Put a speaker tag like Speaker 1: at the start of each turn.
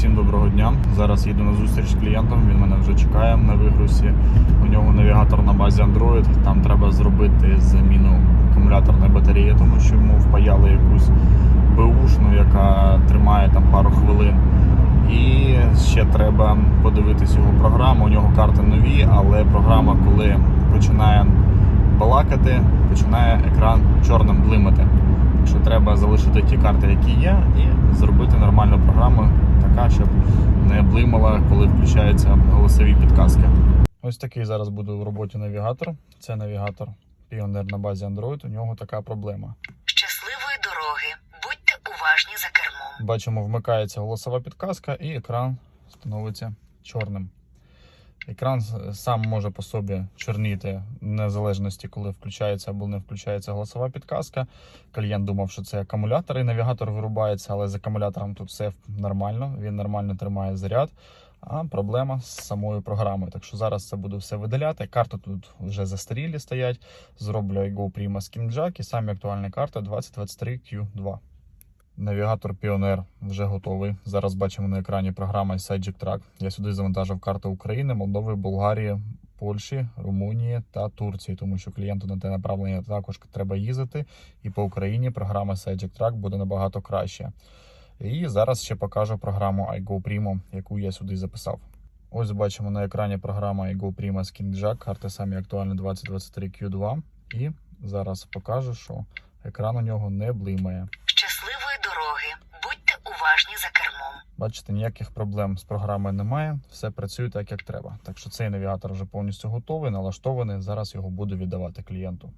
Speaker 1: Всім доброго дня. Зараз їду на зустріч з клієнтом. Він мене вже чекає на вигрузі. У нього навігатор на базі Android. Там треба зробити заміну акумуляторної батареї, тому що йому впаяли якусь беушну, яка тримає там пару хвилин. І ще треба подивитись його програму. У нього карти нові, але програма, коли починає балакати, починає екран чорним блимати. Так що треба залишити ті карти, які є, і зробити нормальну програму, така, щоб не блимала, коли включаються голосові підказки. Ось такий зараз буде в роботі навігатор. Це навігатор Pioneer на базі Android. У нього така проблема.
Speaker 2: Щасливої дороги. Будьте уважні за кермом.
Speaker 1: Бачимо, вмикається голосова підказка, і екран становиться чорним. Екран сам може по собі чорніти в незалежності, коли включається або не включається голосова підказка. Клієнт думав, що це акумулятор, і навігатор вирубається, але з акумулятором тут все нормально. Він нормально тримає заряд. А проблема з самою програмою. Так що зараз це буду все видаляти. Карти тут вже застарілі стоять. Зроблю iGo Prima Skin Jack і самі актуальні карти 2023 Q2. Навігатор Pioneer вже готовий. Зараз бачимо на екрані програма Sidejick Track. Я сюди завантажив карти України, Молдови, Болгарії, Польщі, Румунії та Турції, тому що клієнту на те направлення також треба їздити. І по Україні програма Sidejick Track буде набагато краще. І зараз ще покажу програму iGo Primo, яку я сюди записав. Ось бачимо на екрані програма iGo Prima Skin Jack, карти самі актуальні 2023 Q2. І зараз покажу, що екран у нього не блимає.
Speaker 2: Щасливої дороги. Будьте уважні за кермом.
Speaker 1: Бачите, ніяких проблем з програмою немає, все працює так, як треба. Так що цей навігатор вже повністю готовий, налаштований. Зараз його буду віддавати клієнту.